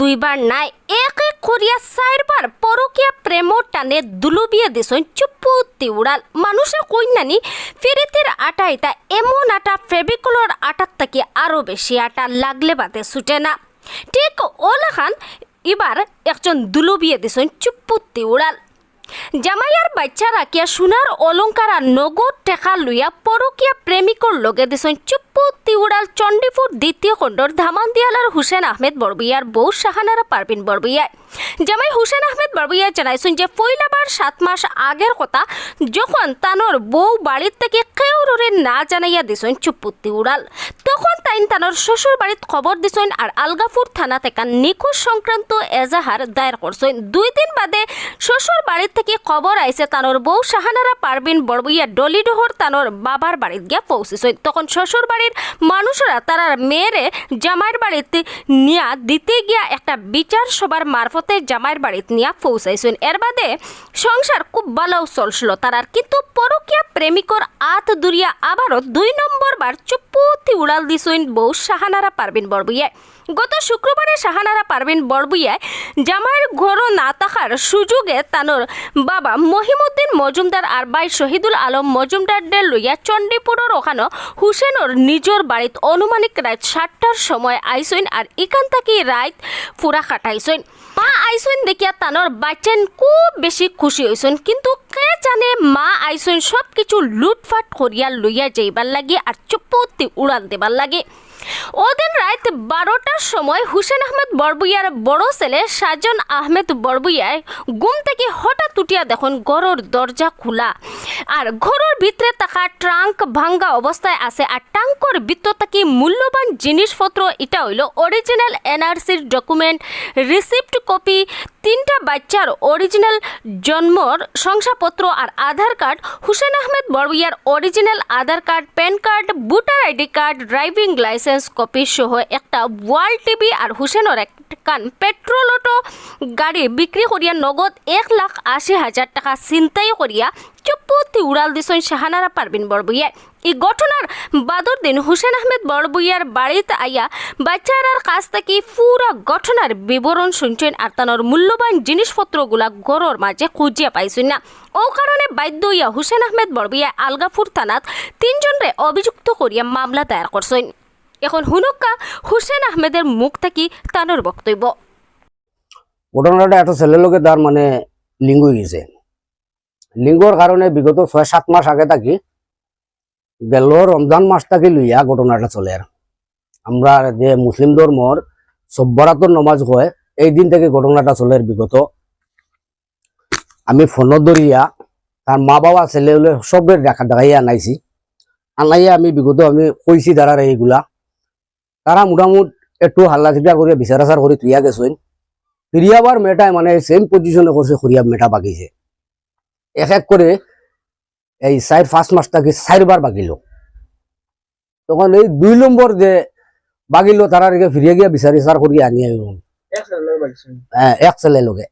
দুইবার নাই, এক এক করিয়া চারবার পরকিয়া প্রেমর টানে দুলুবিয়ে দিছন চুপু তিউড়াল মানুষে কইনানি ফেরিতের আটা এটা, এমন আটা ফেবিকলর আটার থেকে আরও বেশি আটা লাগলে বাদে ছুটে না। ঠিক ওলাখান এবার একজন দুলুবিয়ে দিছন চুপু তিউড়াল জামাইয়ার বাচ্চা রাখিয়া সোনার অলংকার আর নগদ টেকা লইয়া পরকিয়া প্রেমিকর লগে দিছন চুপ্পু তিউড়াল চণ্ডীপুর দ্বিতীয় খণ্ডর ধামানদিয়ালার হুসেন আহমেদ বড়বইয়ার বউ শাহানারা পারবিন বড়বইয়ায় জামাই হুসেন আহমেদ বড়বইয়া জানাইছেন যে পয়লাবার সাত মাস আগের কথা যখন তানোর বউ বাড়ির থেকে কেউরে না জানাইয়া দিছেন চুপ্পু তিউড়াল তখন তাইন তানোর শ্বশুর বাড়িত খবর দিছেন আর আলগাপুর থানা থেকে নিখোঁজ সংক্রান্ত এজাহার দায়ের করছেন। দুই দিন বাদে শ্বশুর বাড়ির থেকে খবর আইছে তানোর বউ শাহানারা পারবিন বড়বইয়া ডলিডোহর তানোর বাবার বাড়িত গিয়া পৌঁছেছেন। তখন শ্বশুর বাড়ির মানুষরা তারা মেয়েরে জামাইয়ের বাড়িতে নিয়া দিতে গিয়া একটা বিচার সবার মারফতে জামাইয়ের বাড়িতে নিয়া পৌঁছাইছেন। এর বাদে সংসার খুব ভালো চলছিল। তারার কিন্তু পরকিয়া প্রেমিকর আত দুরিয়া আবারও দুই নম্বর বার চুপুতি উড়াল দিছেন বউ সাহানারা পারবিন বড়বইয়ায় গত শুক্রবারে শাহানারা পারবিন বড়বুইয়ায় জামাইয়ের ঘরও না থাকার সুযোগে তানোর বাবা মহিমুদ্দিন মজুমদার আর বাই শহীদুল আলম মজুমদারদের লইয়া চণ্ডীপুরের ওখানো হুসেনর নিজর বাড়িত অনুমানিক রাত সাতটার সময় আইসইন আর ইখান থাকি রাত ফুরা কাটাইছইন মা আইসইন দেখিয়া তানোর বাচ্চান খুব বেশি খুশি হইছেন কিন্তু কে জানে মা আইসইন সব কিছু লুটফাট করিয়া লইয়া যাইবার লাগে আর চুপতি উড়াল দেবার লাগে। ওদিন রাত বারোটার সময় হুসেন আহমেদ বরবুইয়ার বড় ছেলে সাজন আহমেদ বড়বুইয়ায় ঘুম থেকে হঠাৎ উঠিয়া দেখুন ঘরের দরজা খোলা। আর ঘরের ভিতরে থাকা ট্রাঙ্ক ভাঙ্গা অবস্থায় আছে আর ট্রাঙ্কর ভিতর থাকি মূল্যবান জিনিসপত্র। এটা হইল অরিজিনাল এনআরসির ডকুমেন্ট রিসিপ্ট কপি তিনটা বাচ্চার অরিজিনাল জন্মর শংসাপত্র আর Aadhaar card. Hussain Ahmed বরবুইয়ার original Aadhaar card, PAN card, voter ID card, driving licence copy সহ একটা ওয়াল টিভি আর হুসেনের কান পেট্রোল অটো গাড়ি বিক্রি করিয়া নগদ এক লাখ আশি হাজার টাকা চিন্তাই করিয়া চুপতি উড়াল দিছেন শাহানারা পারবিন বড়বুইয়া এই ঘটনার বাদর দিন হুসেন আহমেদ বড়বুইয়ার বাড়িতে আইয়া বাচ্চারার কাছ থেকে পুরা ঘটনার বিবরণ শুনছেন আর তানোর মূল্যবান জিনিসপত্রগুলা গড়র মাঝে খুঁজিয়া পাইছেন না। ও কারণে বাধ্য হইয়া হুসেন আহমেদ বড়বুইয়া আলগাপুর থানাত তিনজনরে অভিযুক্ত করিয়া মামলা দায়ের করছেন এখন হুনক্কা হুসেন আহমেদের মুখ থেকে তানোর বক্তব্য। ঘটনাটা একটা ছেলের লোকে তার মানে লিঙ্গ গেছে। লিঙ্গর কারণে বিগত ছয়, সাত মাস আগে থাকি গেল রমজান মাস থাকি লইয়া ঘটনাটা চলে আর। আমরা যে মুসলিম ধর্মর সব্বরাতর নমাজ হয়, এই দিন থেকে ঘটনাটা চলে বিগত। আমি ফোনত ধরিয়া তার মা বাবা, ছেলে সবের দেখা দেখাইয়া আনাইছি। আনাইয়া আমি বিগত আমি কইছি তারার এইগুলা। তারা মোটামুটি একটু হাল্লা চিটা করিয়া বিচার আচার করে তুইয়া গেছেন ফিরিয়াবার মেয়েটাই মানে সেম পজিশনে করছে ফিরিয়া মেয়েটা বাগিছে। এক এক করে এই চার পাঁচ মাস থাকি চারবার বাগিল। তখন এই দুই নম্বর যে বাগিল তারা রেখে ফিরিয়া গিয়া বিচারি সার করিয়া আনি আইল এক ছেলে লোকে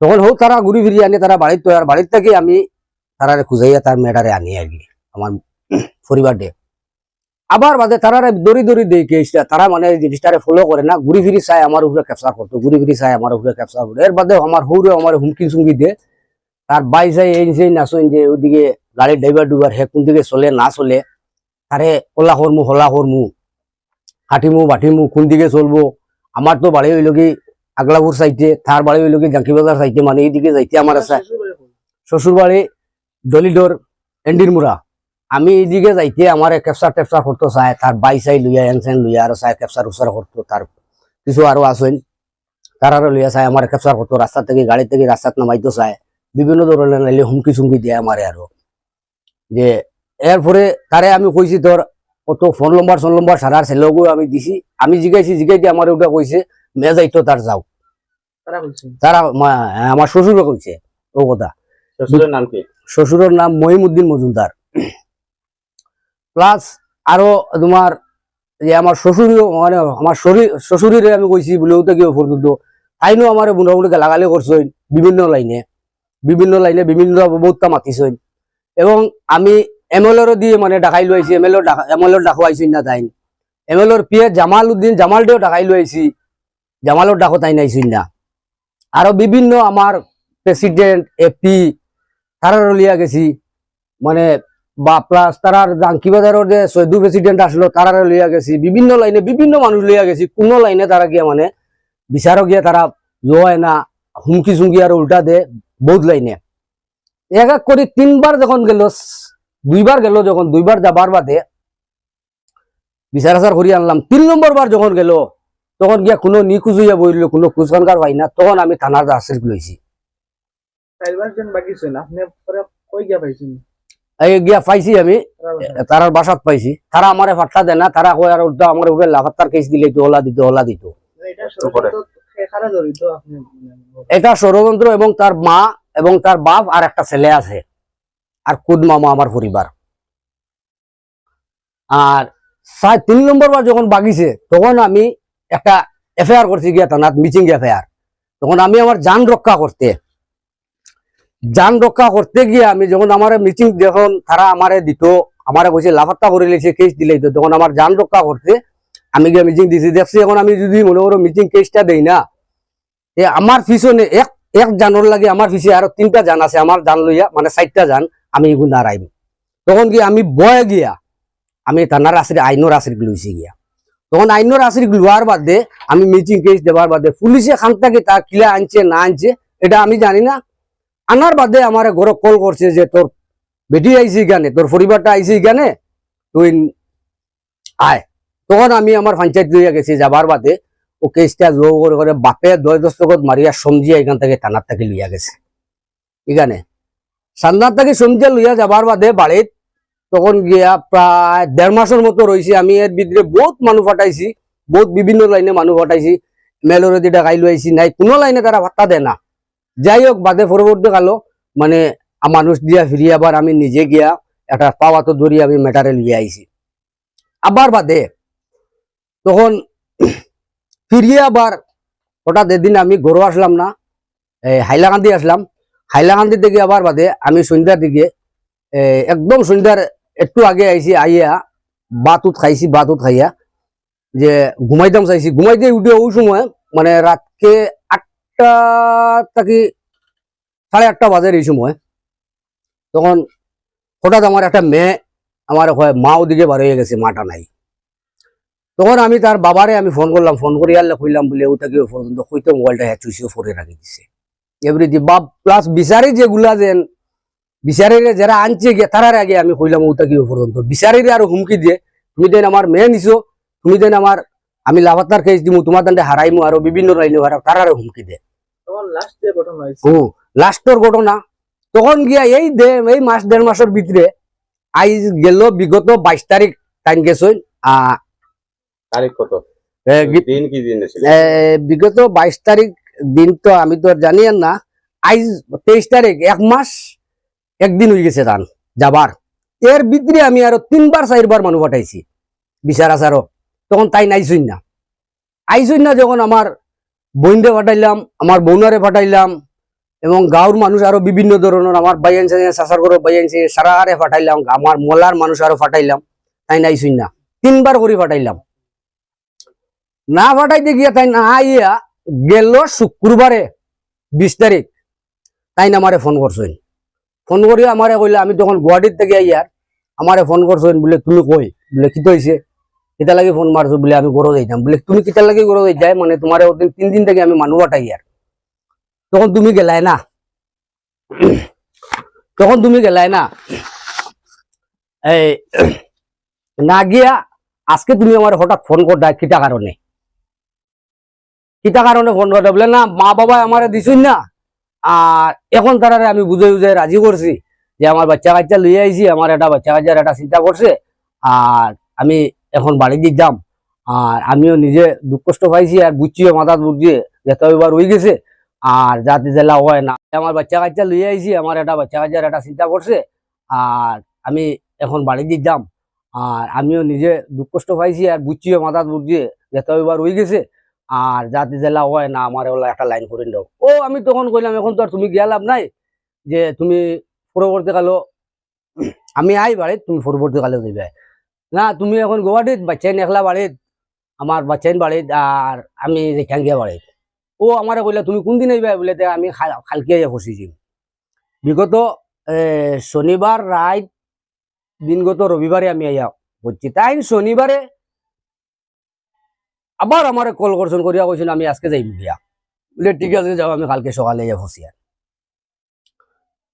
তখন- হোক তারা ঘুরি ফিরি আনি তারা বাড়ির তো আর বাড়ির থেকে আমি তারারে খুঁজাইয়া তার মেয়েটারে আনি আর কি আমার পরিবার ডে আবার বাদে তারা দড়ি দড়ি দেই কেসটা তারা মানে জিনিসটারে ফলো করে না। ঘুরি ফিরি চাই আমার উপরে ক্যাপচার করতো ঘুরি ফিরি চাই আমার উপরে ক্যাপচার করতো। এর বাদে আমার হৌরে আমার হুমকি চুমকি দে তার বাই যাই এই যে নাচন যে ওদিকে গাড়ির ড্রাইভার ডুবার হে কোন দিকে চলে না চলে তারে ওলা হরমু হলা হরমু হাঁটিমু বাটিমু কোন দিকে চলবো আমার তো বাড়ি হইল কি আগলাপুর সাইডে তার বাড়ি হইল কি জাঙ্কিবাজার সাইডে মানে এইদিকে যাইতে আমার আছে। শ্বশুর বাড়ি দলিডোর এন্ডিরমুরা আমি এইদিকে যাইতে আমার ক্যাপচার টেপচার করতে চায় তার বাই চাই লইয়া এন সেন লইয়া আরও চাই ক্যাপচার উচার করতো তার কিছু আরও আসেন তার আরও লইয়া চাই আমার ক্যাপচার করতো রাস্তা থেকে গাড়ি থেকে রাস্তাত নামাইতো চায় বিভিন্ন ধরনের নাইলে হুমকি চুমকি দিয়ে আমারে আরও যে এরপরে তারে আমি কইছি তোর কত ফোন নম্বর ফোন নম্বর সারার ছেলেও আমি দিছি। আমি জিগাইছি জিগাই দিয়ে আমার ওটা কইছে মেয়ে যাইতো তার যাও। তারা আমার শ্বশুরও কইছে ও কথা। শ্বশুরের নাম কি? শ্বশুরের নাম মহিমুদ্দিন মজুমদার প্লাস আরও তোমার যে আমার শ্বশুরিও মানে আমার শরীর শ্বশুরিরে আমি কইছি বলেও তো কি পর্যন্ত তাইনো আমার মোটামুটি গালাগালি করছেন বিভিন্ন লাইনে। বিভিন্ন লাইনে বিভিন্ন বহুতটা মাতিছেন এবং আমি এমএলএরও দিয়ে মানে ডাকাই লইছি এমএলএ এমএলএ ডাকুয়াইছি না তাই এমএলওর পিয়ে জামাল উদ্দিন জামালটাও ডাকাই লইছি জামালর ডাকো তাই নাইছুন না। আরও বিভিন্ন আমার প্রেসিডেন্ট এপি তারার লিয়া গেছি। মানে বা প্লাস তারার জাঙ্কি বাজারের যে সৈদু প্রেসিডেন্ট আসলো, তারার লইয়া গেছি, বিভিন্ন লাইনে বিভিন্ন মানুষ লইয়া গেছি, কোনো লাইনে তারা গিয়া মানে বিচারক গিয়া তারা জোয় না, হুমকি চুমকি আর উল্টা দে, বহুত লাইনে এক এক করে তিনবার যখন গেল দুইবার গেল যখন দুইবার যাবার বাদে বিচার আচার করি আনলাম। তিন নম্বর বার যখন গেল, তখন গিয়া কোনো নিখোঁজ হইয়া বইল কোনো খোঁজখানকার পাই না, তখন আমি থানার আশ্রিত লইছি। গিয়া পাইছি আমি? তারার বাসাত পাইছি। তারা আমারে দেয় না তারা কয় আর উল্টা আমার উপরে লাফাত্তার কেস দিলে তো হলা দিত হলা দিত এটা ষড়যন্ত্র মানে এটা ষড়যন্ত্র এবং তার মা এবং তার বাপ আর একটা ছেলে আছে। আর কুদ মামা আমার পরিবার আর তিন নম্বর বার যখন বাগিছে তখন আমি একটা এফআইআর করছি গিয়া থানাত মিচিং এফআইআর তখন আমি আমার যান রক্ষা করতে যান রক্ষা করতে গিয়ে আমি যখন আমার মিচিং যখন তারা আমারে দিত, আমারে কইছে, লাফাত্তা করে লেছে কেস দিলে। তো তখন আমার যান রক্ষা করতে আমি গিয়ে মিচিং দিছি। দেখছি এখন আমি যদি মনে করো মিচিং কেসটা দেই না, এ আমার পিছনে এক এক জানোর লাগে আমার পিছিয়ে আরও তিনটা জান আছে, আমার জান লইয়া মানে চারটা জান আমি এগুলো নারাইম তখন কি আমি বয়ে গিয়া আমি থানার আশ্রি আইনোর আশ্রিক লইছি গিয়া। তখন আইনোর আশ্রিক লোয়ার বাদে আমি মিচিং কেস দেওয়ার বাদে পুলিশে খানটাকে তা কিলা আনছে, না আনছে, এটা আমি জানি না। আনার বাদে আমার ঘরে কল করছে যে তোর বেটি আইসি গানে তোর পরিবারটা আইসি গানে তুই আয়। তখন আমি আমার পঞ্চায়েত লইয়া গেছি, যাবার বাদে ও কেসটা জো করে করে বাপে দয় দস্তকত মারিয়া সমজিয়া এখান থেকে থানার থেকে লইয়া গেছে। এখানে সান্নার থেকে সমজিয়া লইয়া যাবার বাদে বাড়িত তখন গিয়া প্রায় দেড় মাসের মতো রয়েছে আমি। এর ভিতরে বহুত মানুষ ফাটাইছি, বহুত বিভিন্ন লাইনে মানুষ ফাটাইছি। মেলরে দিটা গাই লইছি, নাই কোনো লাইনে তারা ভাত্তা দেয় না। যাই হোক বাদে পরবর্তী কালো মানে মানুষ দিয়া ফিরিয়ে আবার আমি নিজে গিয়া একটা পাওয়া তো ধরি আমি ম্যাটারে লিয়ে আইছি। আবার বাদে, তখন ফিরিয়ে আবার হঠাৎ এদিন আমি গরু আসলাম না এই হাইলাকান্দি আসলাম। হাইলাকান্দি থেকে আবার বাদে আমি সন্ধ্যার দিকে একদম সন্ধ্যার একটু আগে আইছি, আইয়া বাতুত খাইছি বাতুত খাইয়া, যে, ঘুমাইতাম চাইছি। ঘুমাইতে উঠে ওই সময় মানে রাতকে আটটা থাকি, সাড়ে আটটা বাজের এই সময়। তখন হঠাৎ আমার একটা মেয়ে আমার হয় মা ওদিকে বার হয়ে গেছে, মাটা নাই। তখন আমি তার বাবারে আমি ফোন করলাম ফোন করি আল্লাহ কইলাম, বলে ওটা কি পর্যন্ত? হইতো মোবাইলটা হ্যাঁ চুইসিও ফোরে রাখি দিছে। এভরিথিং বা প্লাস বিচারি যেগুলা যেন বিচারিরে যারা আনছে গিয়ে, তারার আগে আমি কইলাম ওটা কি পর্যন্ত? বিচারিরে আর হুমকি দিয়ে, তুমি দেন আমার মেয়ে নিছো, তুমি দেন আমার, আমি কেস দিমু, তোমার দান্ডে হারাইমু, আরও বিভিন্ন লাইনে হারাও, তারারে হুমকি দে লাস্টর ঘটনা তখন গিয়া এই এই মাস দেড় মাসের ভিতরে আইজ গেল বিগত বাইশ তারিখ টাইম গেছই তারিখ কত? দিন কি দিন বিগত বাইশ তারিখ দিন তো আমি তো জানি না আইজ তেইশ তারিখ এক মাস একদিন হয়ে গেছে ধান যাবার। এর ভিতরে আমি আরও তিনবার চারবার মানুষ পাঠাইছি বিচার আচারও। তখন তাই নাইছই না আইছই না যখন আমার বইনরে পাঠাইলাম, আমার বৌনারে পাঠাইলাম, এবং গাঁৱৰ মানুষ আরও বিভিন্ন ধরনের, আমার বাইয়ান চাষার করে বাইয়ান সারারে পাঠাইলাম, আমার মলার মানুষ আরও পাঠাইলাম, তাই নাইছই না তিনবার করে পাঠাইলাম। না পাঠাইতে গিয়া তাই না আইয়া গেল শুক্রবারে বিশ তারিখ, তাই না আমারে ফোন করছেন। ফোন করি আমারে কইলে, আমি তখন গুয়াহাটির থেকে আইয়ার, আমারে ফোন করছেন, বলে তুমি কই? বলে কি হয়েছে কিতা লাগে ফোন মারছো বলে আমি গরো যাইতাম বলে, তুমি কিতা লাগে গরো যাই মানে তোমার ওদিন তিন দিন থেকে আমি মানুষ পাঠাই আর তখন তুমি গেলাই না। তখন তুমি গেলাই না। এই না গিয়া আজকে তুমি আমার হঠাৎ ফোন করটা কিতা কারণে কিতা কারণে ফোন করতে বলে, না মা বাবা আমারে দিছুন না। আর এখন তারারে আমি বুঝে বুঝে রাজি করছি যে আমার বাচ্চা কাচ্চা লইয়ে আইছি আমার একটা বাচ্চা কাচ্চার একটা চিন্তা করছে আর আমি এখন বাড়ি দিয়ে যাম। আর আমিও নিজে দুঃখ কষ্ট পাইছি আর বুঝছিও মাথা বুঝিয়ে যে তো এবার হয়ে গেছে। আর যাতে জেলা হয় না। আমার বাচ্চা কাচ্চা লইয়ে আইছি, আমার একটা বাচ্চা কাচ্চার একটা চিন্তা করছে। আর আমি এখন বাড়ি দিয়ে যাম। আর আমিও নিজে দুঃখ কষ্ট পাইছি আর বুঝছিও মাথা বুঝিয়ে যে তো এবার হয়ে গেছে। আর যাতে জেলা হয় না, আমার ওলা একটা লাইন করে দাও ও, আমি তখন কইলাম, এখন তো আর তুমি গিয়া লাভ নাই যে তুমি পরবর্তীকালে, আমি আই বাড়ি তুমি পরবর্তীকালে দিবে না, তুমি এখন গুয়াহাটিত বাচ্চাইন একলা বাড়িত, আমার বাচ্চাইন বাড়িত, আর আমি যেখান গিয়া বাড়িত। ও আমারে কইলা, তুমি কোনদিন আইবা? বলে আমি খাল- খালকে ফসিছি বিগত শনিবার রাত দিনগত রবিবারে আমি আইয়া বুঝছি তাই শনিবারে আবার আমারে কল করছেন, করিয়া কইছেন, আমি আজকে যাইব গিয়া। বলে, ঠিক আছে, যাও, আমি কালকে সকালে আইয়া ফসিয়া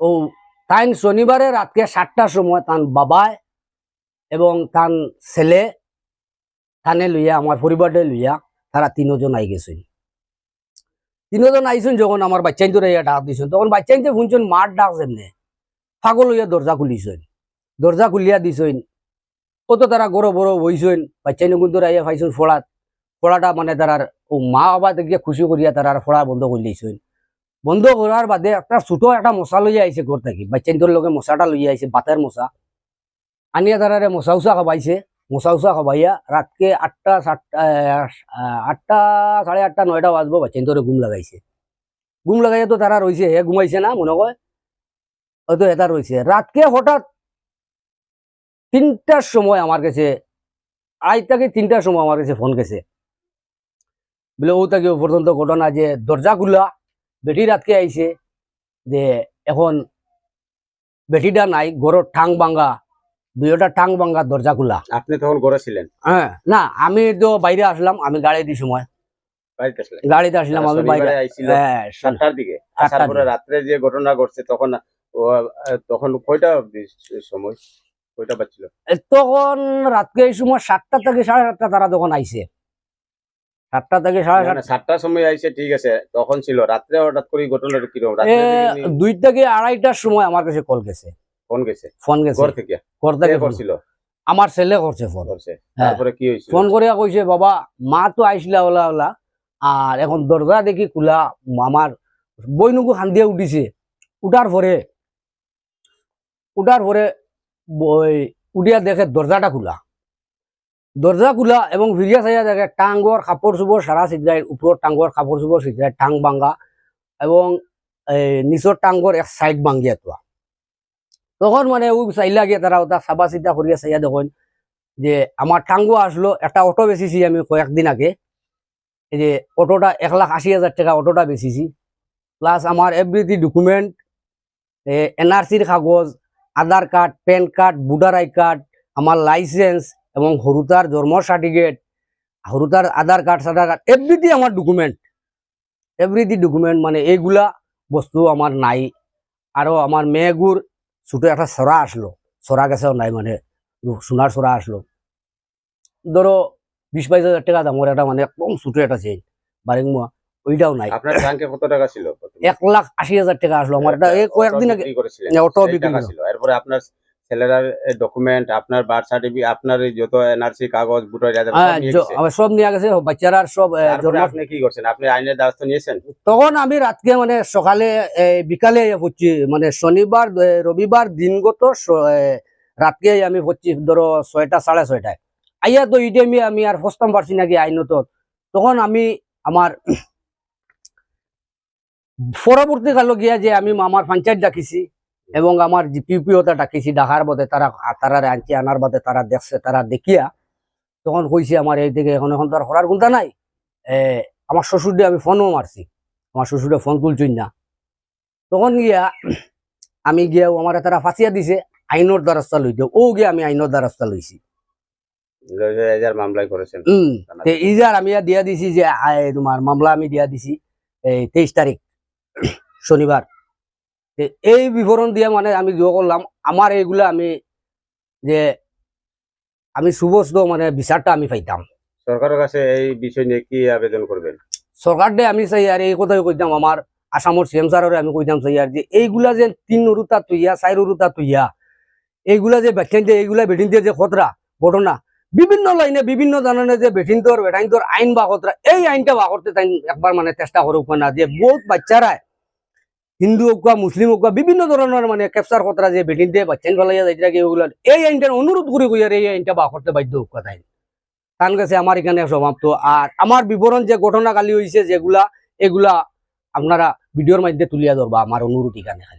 ও তাই শনিবারে রাতকে সাতটার সময় তান বাবায় এবং তান ছেলে থানে লইয়া, আমার পরিবারটা লইয়া, তারা তিনজন আই গেছেন তিনজন আইছেন যখন আমার বাচ্চাইন তোরা ডাক দিছেন, তখন বাচ্চাইন যে শুনছেন, মার ডাক যেমনে। পাগল হইয়া দরজা খুলিছেন। দরজা খুলিয়া দিছেন। কত তারা গরো বড় বইছেন বাচ্চাইন কিন্তু আইয়া পাইছেন ফোড়াত ফোড়াটা মানে তারার ও মা বাবা দেখে খুশি করিয়া তারার ফোড়া বন্ধ করে দিয়েছেন বন্ধ করার বাদে একটা ছোট একটা মশা লইয়া আইছে ঘর থাকি। বাচ্চাইন তোর লগে মশাটা লইয়া আইছে, বাতের মশা। আনিয়া তারারে মশা উষা খাবাইছে মশা উষা খাবাইয়া রাতকে আটটা সাতটা আটটা সাড়ে আটটা, নয়টা বাজবো বাচ্চাইন তোরে ঘুম লাগাইছে। ঘুম লাগাইয়া তো তারা রয়েছে হে ঘুমাইছে না, মনে কয়? হয়তো এটা রয়েছে রাতকে হঠাৎ তিনটার সময় আমার কাছে আড়াই থেকে তিনটার সময় আমার কাছে ফোন গেছে। বলে, ও তাকে পর্যন্ত ঘটনা যে দরজা খুলা, বেটি রাতকে আইছে যে এখন বেটিটা নাই গরর ঠাং ভাঙ্গা দুইটা টাং ভাঙ্গা দরজা খোলা। আপনি তখন ঘরে ছিলেন? হ্যাঁ। না আমি তো বাইরে আসলাম আমি গাড়ি দি সময়। গাড়িতে আসলাম আমি বাইরে হ্যাঁ সাতটার দিকে। আসার পরে রাত্রে যে ঘটনা ঘটছে তখন তখন কয়টা সময়? কয়টা বাজছিল? তখন রাতকে এই সময় সাতটা থেকে সাড়ে সাতটা তারা তখন আইছে। সাতটা থেকে সাড়ে মানে সাতটা সাতটার সময় আইছে ঠিক আছে তখন ছিল। রাত্রে হঠাৎ করে ঘটনাটা কীরকম? দুই থেকে আড়াইটার সময় আমার কাছে কল গেছে। ফোন গেছে? ফোন গেছে। ঘর থেকে? ঘর থেকে করছিল? আমার ছেলে করছে ফোন। করছে। হ্যাঁ। তারপরে কি হয়েছিল? ফোন করিয়া কইছে বাবা মা তো আইসলা ওলা ওলা। আর এখন দরজা দেখি খোলা আমার বইনুকু খান দিয়ে উঠিছে। উঠার পরে উঠার পরে বই উঠিয়া দেখে দরজাটা খোলা। দরজা খোলা এবং ভিড়িয়া চাইয়া দেখে টাঙ্গর কাপড় চোপড় সারা সিদ্ধায় উপর টাঙ্গর কাপড় চোপড় সিদ্ধায় টাং ভাঙ্গা এবং এই নিচর টাঙ্গর এক সাইড ভাঙ্গিয়া তোয়া তখন মানে ও চাইলা গিয়ে তারা ওটা চাবা চিতা করিয়া চাইয়া দেখেন। যে আমার টাঙ্গু আসলো একটা অটো বেচিছি আমি কয়েকদিন আগে। এই যে অটোটা এক লাখ আশি হাজার টাকা অটোটা বেচিছি। প্লাস আমার এভরিথি ডকুমেন্ট এনআরসির কাগজ Aadhaar card PAN card voter I card আমার লাইসেন্স এবং হরুতার জন্ম সার্টিফিকেট হরুতার আধার কার্ড সাধার কার্ড এভরিথি আমার ডকুমেন্ট এভরিথি ডকুমেন্ট মানে এইগুলা বস্তু আমার নাই। আরও আমার মেয়েগুর ছোট একটা সরা আসলো সরা গেছেও নাই মানে সোনার সরা আসলো ধরো বিশ বাইশ হাজার টাকা দামের একটা মানে একদম ছোটো একটা চেন বারিং মোয়া ওইটাও নাই। আপনার ব্যাংকে কত টাকা ছিল এক লাখ আশি হাজার টাকা আসলো আমার এটা কয়েকদিন আগে অটো বিক্রি ছিল এরপরে আপনার ছেলেরার ডকুমেন্ট আপনার বার্থ সার্টিফিকেট আপনার যত এনআরসি কাগজ ভোটার হ্যাঁ, সব নিয়ে গেছে। সব নিয়ে গেছে বাচ্চারা সব আপনি কি করছেন? আপনি আইনের দ্বারস্থ নিয়েছেন? তখন আমি রাতকে মানে সকালে বিকালে হচ্ছি মানে শনিবার রবিবার দিনগত রাতকে আমি হচ্ছি ধরো ছয়টা সাড়ে ছয়টায়। আইয়া তো ইটে আমি আমি আর ফসতাম পারছি নাকি আইনত তখন আমি আমার পরবর্তীকালে গিয়া যে আমি আমার পঞ্চায়েত ডাকিছি এবং আমার পিপিওটা ডাকিছি ডাকার বাদে তারা তারা আনছি আনার বাদে তারা দেখছে তারা দেখিয়া তখন কইছে আমার এই দিকে এখন এখন তো আর করার গুণটা নাই। এ, আমার শ্বশুরে আমি ফোনও মারছি আমার শ্বশুরে ফোন তুলছই না। তখন গিয়া আমি গিয়া আমার তারা ফাঁসিয়া দিছে আইনের দ্বারস্থা লইতে ও গিয়া আমি আইনের দ্বারস্থা লইছি ইজার আমি দিয়া দিছি যে তোমার মামলা আমি দিয়া দিছি এই তেইশ তারিখ শনিবার এই বিবরণ দিয়ে মানে আমি যোগ করলাম। আমার এইগুলা আমি যে আমি সুবস্ত মানে বিচারটা আমি পাইতাম। সরকারের কাছে এই বিষয় নিয়ে কি আবেদন করবেন? সরকার দে আমি চাই আর এই কথাই কইতাম। আমার আসামর সিএম স্যারের আমি কইতাম চাই আর যে এইগুলা যে তিন উরুতা তুইয়া চার উরুতা তুইয়া এইগুলা যে বেঠিন দিয়ে এইগুলা বেঠিন দিয়ে যে খতরা ঘটনা বিভিন্ন লাইনে বিভিন্ন ধরনের যে বেঠিনতর বেঠাইনতর আইন বা খতরা এই আইনটা বা করতে তাই একবার মানে চেষ্টা করুক না। যে বহুত বাচ্চারা হিন্দু হোক বা মুসলিম হোক বা বিভিন্ন ধরনের মানে ক্যাপচার খতরা যে ভেটিন দিয়ে বাচ্চান ফেলাইয়া যাই থাকে ওগুলো এই আইনটা অনুরোধ করে কই আর এই আইনটা বা করতে বাধ্য হোক কথা তার কাছে আমার এখানে সমাপ্ত আর আমার বিবরণ যে ঘটনা কালি হয়েছে যেগুলা এগুলা আপনারা ভিডিওর মধ্যে তুলিয়া ধরবা আমার অনুরোধ এখানে খালি।